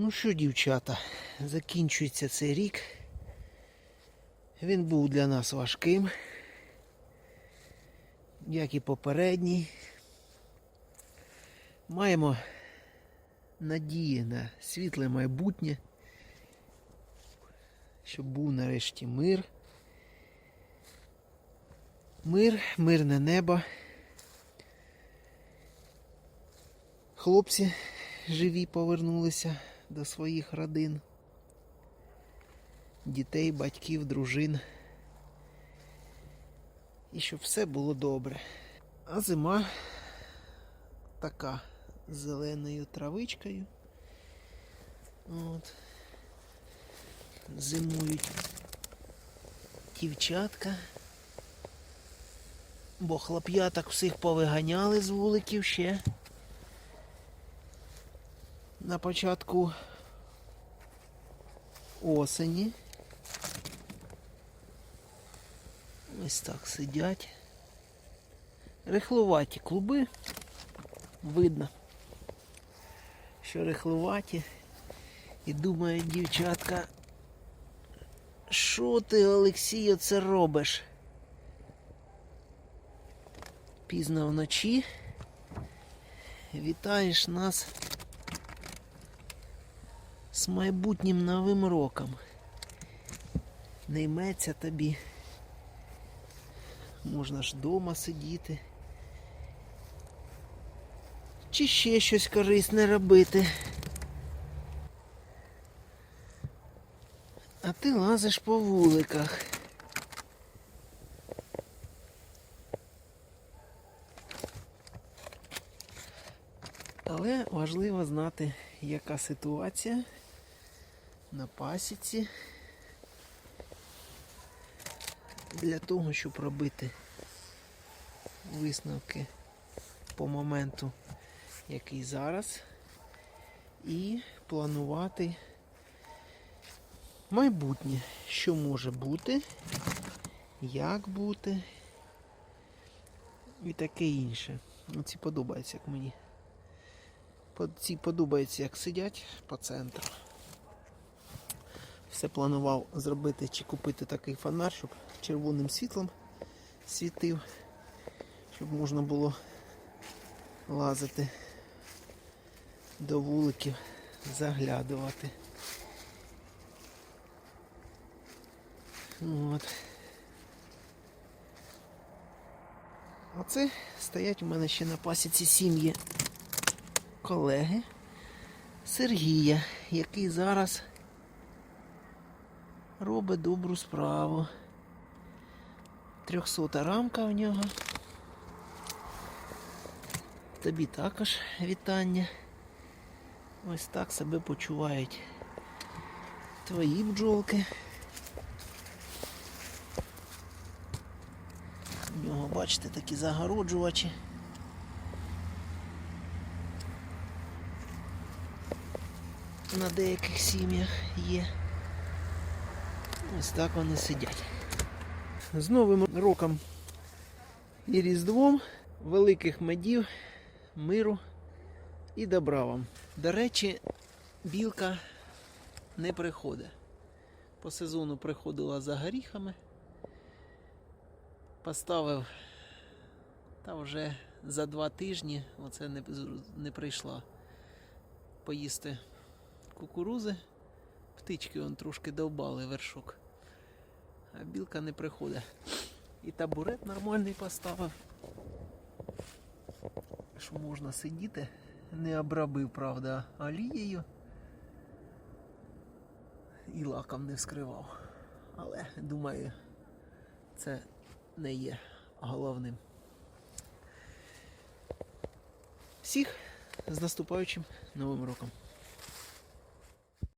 Ну що, дівчата, закінчується цей рік. Він був для нас важким, як і попередній. Маємо надії на світле майбутнє, щоб був нарешті мир. Мир, мирне небо. Хлопці живі повернулися до своїх родин, дітей, батьків, дружин. І щоб все було добре. А зима така з зеленою травичкою. От. Зимують дівчатка. Бо хлоп'яток всіх повиганяли з вуликів ще на початку осені. Ось так сидять. Рихлуваті клуби. Видно, що рихлуваті. І думає дівчатка, що ти, Олексій, оце робиш? Пізно вночі вітаєш нас майбутнім новим роком. Не йметься тобі. Можна ж вдома сидіти. Чи ще щось корисне робити. А ти лазиш по вуликах. Але важливо знати, яка ситуація на пасіці для того, щоб робити висновки по моменту, який зараз, і планувати майбутнє, що може бути, як бути і таке інше. Ці подобається, як мені. Ці подобається, як сидять по центру. Все планував зробити чи купити такий фонар, щоб червоним світлом світив, щоб можна було лазити до вуликів, заглядувати. От. А стоять у мене ще на пасіці сім'ї колеги Сергія, який зараз робить добру справу. Трьохсота рамка в нього. Тобі також вітання. Ось так себе почувають твої бджолки. У нього, бачите, такі загороджувачі. На деяких сім'ях є. Ось так вони сидять. З Новим роком і Різдвом, великих медів, миру і добра вам. До речі, білка не приходить. По сезону приходила за горіхами. Поставив та вже за два тижні оце не, не прийшла поїсти кукурузи. Птички он трошки довбали вершок. А білка не приходить. І табурет нормальний поставив. Що можна сидіти. Не обробив, правда, олією. І лаком не вскривав. Але думаю, це не є головним. Всіх з наступаючим новим роком.